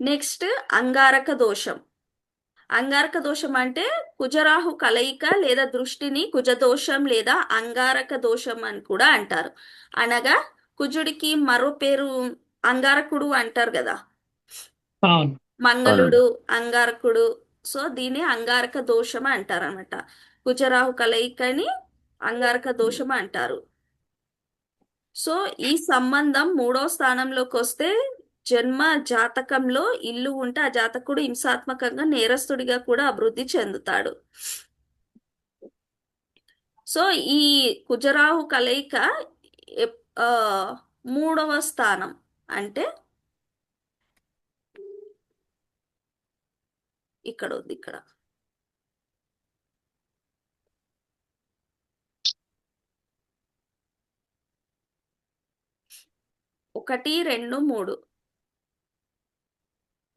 Next అంగారక దోషం. అంగారక దోషం అంటే కుజరాహు కలయిక లేదా దృష్టిని కుజదోషం లేదా అంగారక దోషం అని కూడా అంటారు. అనగా కుజుడికి మరో పేరు అంగారకుడు అంటారు కదా. అవును. మంగళుడు అంగారకుడు. సో దీన్ని అంగారక దోషం అంటారు అనమాట కుజరాహు కలయికని అంగారక దోషం అంటారు. సో ఈ సంబంధం మూడో స్థానంలోకి వస్తే జన్మ జాతకంలో ఇల్లు ఉంటే ఆ జాతకుడు హింసాత్మకంగా నేరస్తుడిగా కూడా అభివృద్ధి చెందుతాడు. సో ఈ కుజరాహు కలయిక ఆ, మూడవ స్థానం అంటే ఇక్కడ ఉంది ఇక్కడ. ఒకటి రెండు మూడు.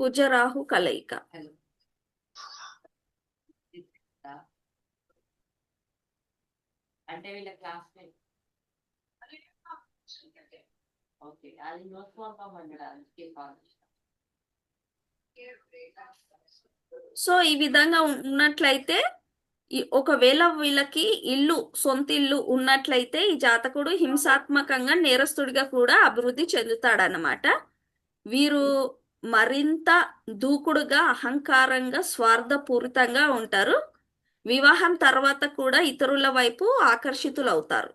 కుజరాహు కలయిక. అంటే వీళ్ళ క్లాస్మేట్ ఓకే అది నోట్ పంపమండి అందుకే కాల్ చేసిన సో ఈ విధంగా ఉన్నట్లయితే ఒకవేళ వీళ్ళకి ఇల్లు సొంత ఇల్లు ఉన్నట్లయితే ఈ జాతకుడు హింసాత్మకంగా నేరస్తుడిగా కూడా అభివృద్ధి చెందుతాడనమాట వీరు మరింత దూకుడుగా అహంకారంగా స్వార్థపూరితంగా ఉంటారు. వివాహం తర్వాత కూడా ఇతరుల వైపు ఆకర్షితులవుతారు.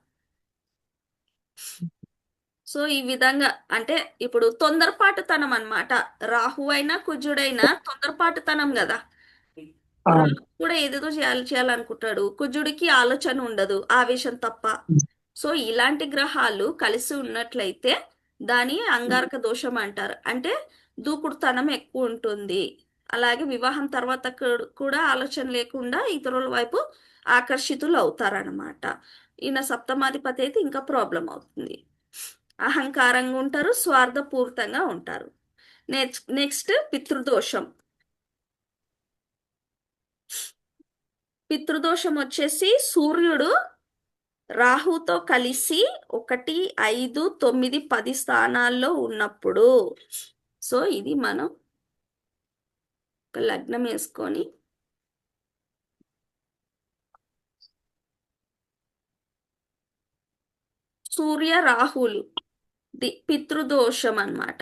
సో ఈ విధంగా అంటే ఇప్పుడు తొందరపాటుతనం అన్నమాట. రాహు అయినా కుజుడైనా తొందరపాటుతనం కదా. కూడా ఏదేదో చేయాలి చేయాలనుకుంటాడు. కుజుడికి ఆలోచన ఉండదు ఆవేశం తప్ప. సో ఇలాంటి గ్రహాలు కలిసి ఉన్నట్లయితే దాని అంగారక దోషం అంటారు. అంటే దూకుడుతనం ఎక్కువ ఉంటుంది అలాగే వివాహం తర్వాత కూడా ఆలోచన లేకుండా ఇతరుల వైపు ఆకర్షితులు అవుతారనమాట ఈయన సప్తమాధిపతి అయితే ఇంకా ప్రాబ్లం అవుతుంది. అహంకారంగా ఉంటారు స్వార్థపూరితంగా ఉంటారు. నెక్స్ట్ నెక్స్ట్ పితృదోషం. పితృదోషం వచ్చేసి సూర్యుడు రాహుతో కలిసి ఒకటి ఐదు తొమ్మిది పది స్థానాల్లో ఉన్నప్పుడు సో ఇది మనం ఒక లగ్నం వేసుకొని సూర్య రాహులు ది పితృదోషం అన్నమాట.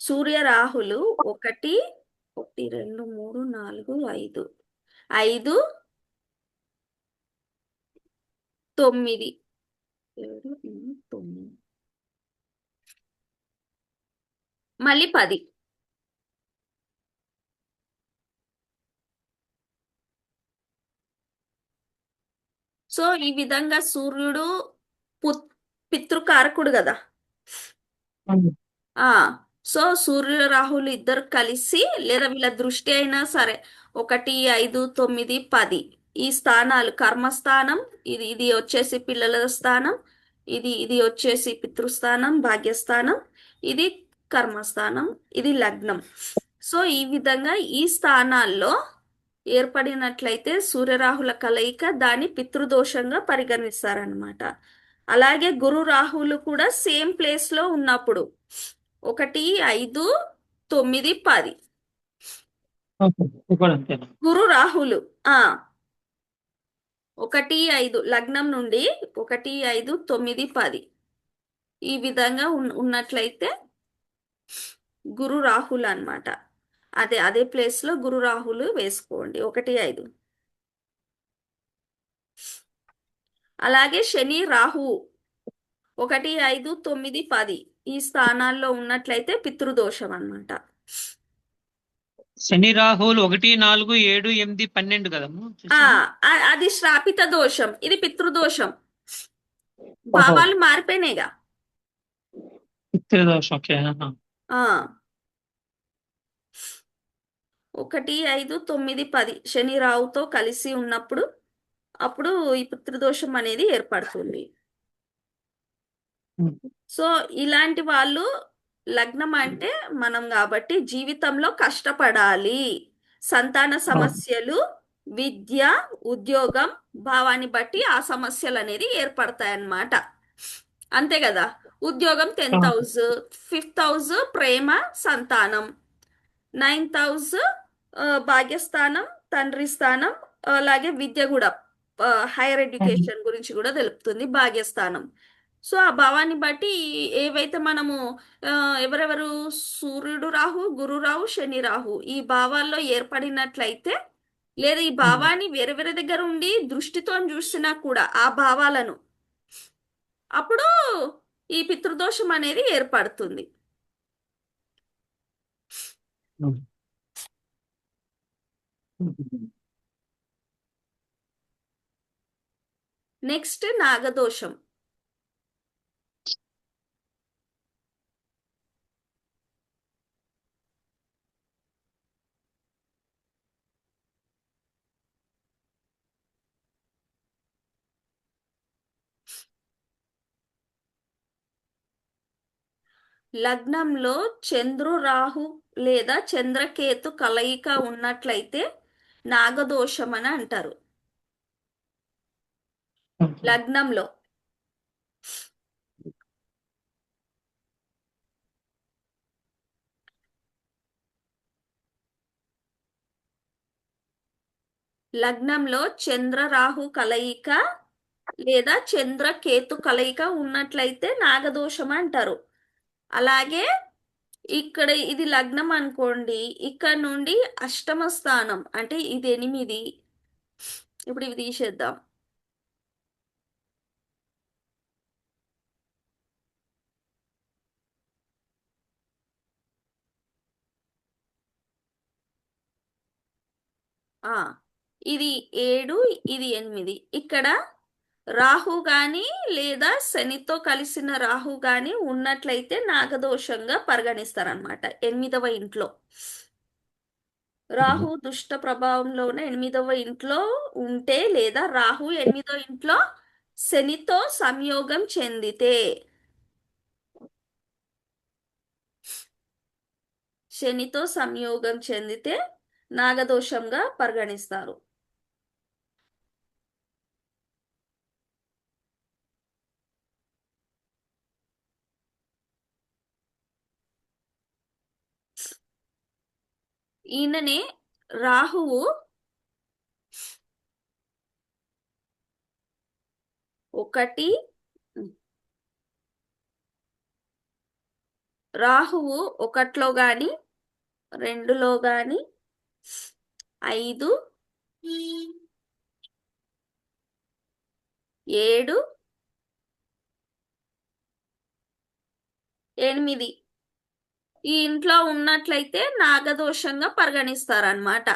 సూర్య రాహులు ఒకటి ఒకటి రెండు మూడు నాలుగు ఐదు. ఐదు తొమ్మిది. ఏడు తొమ్మిది. మళ్ళీ పది. సో ఈ విధంగా సూర్యుడు పు- పితృకారకుడు కదా? ఆ సో సూర్య రాహులు ఇద్దరు కలిసి లేదా వీళ్ళ దృష్టి అయినా సరే ఒకటి ఐదు తొమ్మిది పది ఈ స్థానాలు కర్మస్థానం ఇది ఇది వచ్చేసి పిల్లల స్థానం ఇది ఇది వచ్చేసి పితృస్థానం భాగ్యస్థానం ఇది కర్మస్థానం ఇది లగ్నం. సో ఈ విధంగా ఈ స్థానాల్లో ఏర్పడినట్లయితే సూర్యరాహుల కలయిక దాన్ని పితృదోషంగా పరిగణిస్తారనమాట అలాగే గురు రాహులు కూడా సేమ్ ప్లేస్లో ఉన్నప్పుడు ఒకటి ఐదు తొమ్మిది పది. గురు రాహులు ఆ. ఒకటి ఐదు లగ్నం నుండి ఒకటి ఐదు తొమ్మిది పది. ఈ విధంగా ఉన్- ఉన్నట్లయితే గురు రాహుల్ అన్నమాట. అదే అదే ప్లేస్లో గురు రాహులు వేసుకోండి. ఒకటి ఐదు. అలాగే శని రాహు. ఒకటి ఐదు తొమ్మిది పది. ఈ స్థానాల్లో ఉన్నట్లయితే పితృదోషం అన్నమాట. శని రాహువులు ఒకటి నాలుగు ఏడు ఎనిమిది పన్నెండు కదమ్మా? అది శ్రాపిత దోషం ఇది పితృదోషం. భావాలు మారిపోయినాయిగా. పితృదోషం ఒకటి ఐదు తొమ్మిది పది శని రావుతో కలిసి ఉన్నప్పుడు అప్పుడు ఈ పితృదోషం అనేది ఏర్పడుతుంది. సో ఇలాంటి వాళ్ళు లగ్నం అంటే మనం కాబట్టి జీవితంలో కష్టపడాలి. సంతాన సమస్యలు విద్య ఉద్యోగం భావాన్ని బట్టి ఆ సమస్యలు అనేది ఏర్పడతాయి అన్నమాట అంతే కదా? ఉద్యోగం టెన్త్ ఆ. హౌస్ ఫిఫ్త్ హౌస్ ప్రేమ సంతానం. నైన్త్ హౌస్ ఆ, భాగ్యస్థానం తండ్రి స్థానం అలాగే విద్య కూడా హైయర్ ఎడ్యుకేషన్ గురించి కూడా తెలుపుతుంది భాగ్యస్థానం. సో ఆ భావాన్ని బట్టి ఏవైతే మనము ఎవరెవరు సూర్యుడు రాహు గురు రాహు శని రాహు ఈ భావాల్లో ఏర్పడినట్లయితే లేదా ఈ భావాన్ని వేరే వేరే దగ్గర ఉండి దృష్టితో చూసినా కూడా ఆ భావాలను అప్పుడు ఈ పితృదోషం అనేది ఏర్పడుతుంది. నెక్స్ట్ నాగదోషం. లగ్నంలో చంద్రు రాహు లేదా చంద్రకేతు కలయిక ఉన్నట్లయితే నాగదోషం అని అంటారు. లగ్నంలో. లగ్నంలో చంద్ర రాహు కలయిక లేదా చంద్ర కేతు కలయిక ఉన్నట్లయితే నాగదోషం అంటారు. అలాగే ఇక్కడ ఇది లగ్నం అనుకోండి ఇక్కడ నుండి అష్టమ స్థానం అంటే ఇది ఎనిమిది. ఇప్పుడు ఇవి తీసేద్దాం. ఆ ఇది ఏడు ఇది ఎనిమిది. ఇక్కడ రాహు గాని లేదా శనితో కలిసిన రాహు గాని ఉన్నట్లయితే నాగదోషంగా పరిగణిస్తారనమాట ఎనిమిదవ ఇంట్లో. రాహు దుష్ట ప్రభావంలోనే ఎనిమిదవ ఇంట్లో ఉంటే లేదా రాహు ఎనిమిదవ ఇంట్లో శనితో సంయోగం చెందితే శనితో సంయోగం చెందితే నాగదోషంగా పరిగణిస్తారు. ఈయననే రాహువు ఒకటి రాహువు ఒకట్లో గాని రెండులో గాని ఐదు ఏడు ఎనిమిది. ఈ ఇంట్లో ఉన్నట్లయితే నాగదోషంగా పరిగణిస్తారనమాట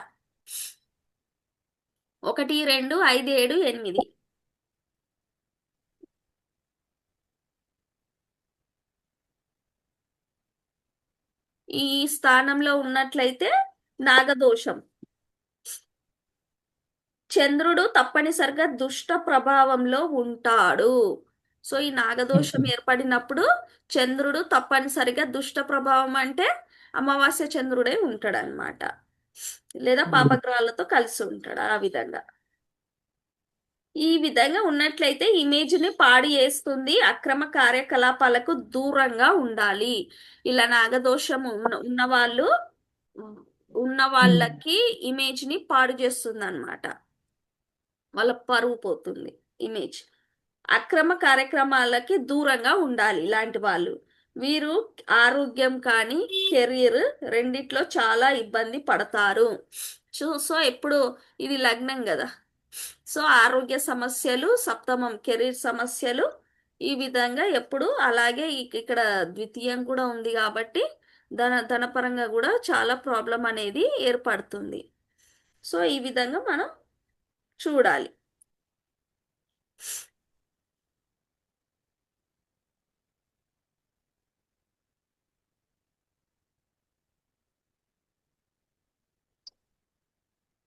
ఒకటి రెండు ఐదు ఏడు ఎనిమిది. ఈ స్థానంలో ఉన్నట్లయితే నాగదోషం. చంద్రుడు తప్పనిసరిగా దుష్ట ప్రభావంలో ఉంటాడు. సో ఈ నాగదోషం ఏర్పడినప్పుడు చంద్రుడు తప్పనిసరిగా దుష్ట ప్రభావం అంటే అమావాస్య చంద్రుడే ఉంటాడు అనమాట లేదా పాపగ్రహాలతో కలిసి ఉంటాడు ఆ విధంగా. ఈ విధంగా ఉన్నట్లయితే ఇమేజ్ని పాడు చేస్తుంది అక్రమ కార్యకలాపాలకు దూరంగా ఉండాలి. ఇలా నాగదోషం ఉన్న వాళ్ళు ఉన్న వాళ్ళకి ఇమేజ్ని పాడు చేస్తుంది అనమాట వాళ్ళ పరువు పోతుంది ఇమేజ్. అక్రమ కార్యక్రమాలకి దూరంగా ఉండాలి ఇలాంటి వాళ్ళు. వీరు ఆరోగ్యం కానీ కెరీర్ రెండిట్లో చాలా ఇబ్బంది పడతారు. సో సో ఎప్పుడు ఇది లగ్నం కదా. సో ఆరోగ్య సమస్యలు సప్తమం కెరీర్ సమస్యలు ఈ విధంగా ఎప్పుడు అలాగే ఇక్కడ ద్వితీయం కూడా ఉంది కాబట్టి ధన ధనపరంగా కూడా చాలా ప్రాబ్లం అనేది ఏర్పడుతుంది. సో ఈ విధంగా మనం చూడాలి.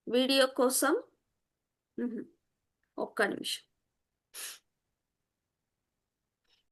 వీడియో కోసం. ఒక్క నిమిషం.